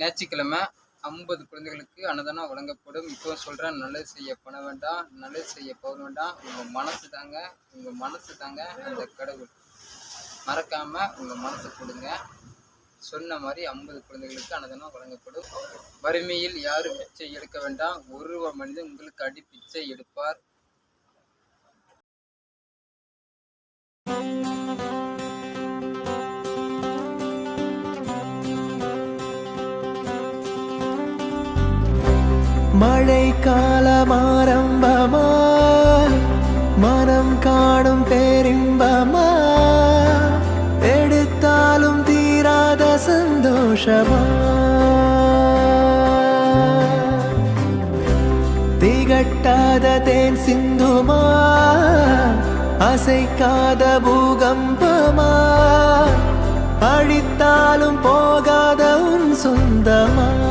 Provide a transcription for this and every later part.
ஞாயிற்றுக்கிழமை ஐம்பது குழந்தைகளுக்கு அன்னதானம் வழங்கப்படும். இப்போ சொல்கிறேன் நல்லது செய்ய பண்ண வேண்டாம் நல்லது செய்ய போக வேண்டாம். உங்கள் மனசு தாங்க உங்கள் மனசு தாங்க அந்த கடவுள். மறக்காமல் உங்கள் மனசு கொடுங்க. சொன்ன மாதிரி ஐம்பது குழந்தைகளுக்கு அன்னதானம் வழங்கப்படும். வறுமையில் யாரும் பிச்சை எடுக்க வேண்டாம். ஒரு மனிதன் உங்களுக்கு அடி பிச்சை எடுப்பார். மழை காலம் ஆரம்பமா மனம் காணும் பேரின்பமா? எடுத்தாலும் தீராத சந்தோஷமா? திகட்டாத தேன் சிந்துமா? அசைக்காத பூகம்பமா? அழித்தாலும் போகாத உன் சொந்தமா?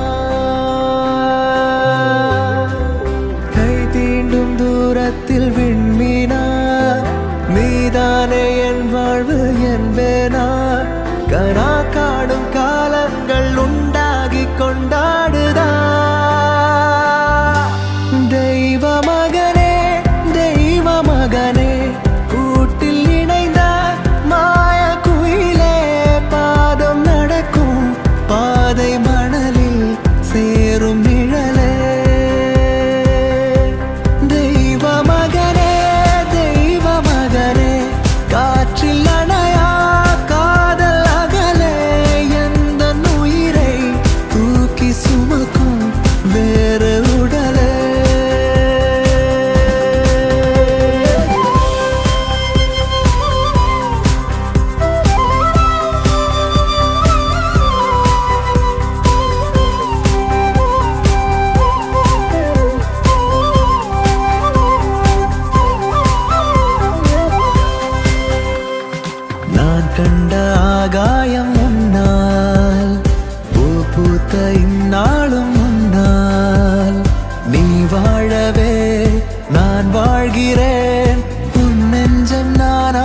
கண்ட ஆகாயம் உன்னால் பூ பூத்த இந்நாளும் உன்னால் நீ வாழவே நான் வாழ்கிறேன். உன் நெஞ்சம் நான்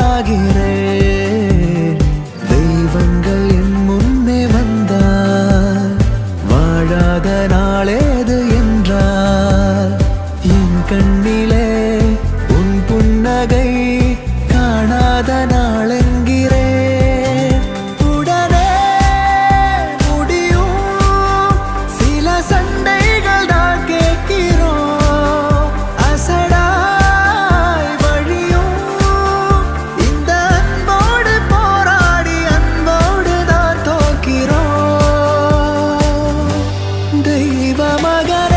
சிவமகன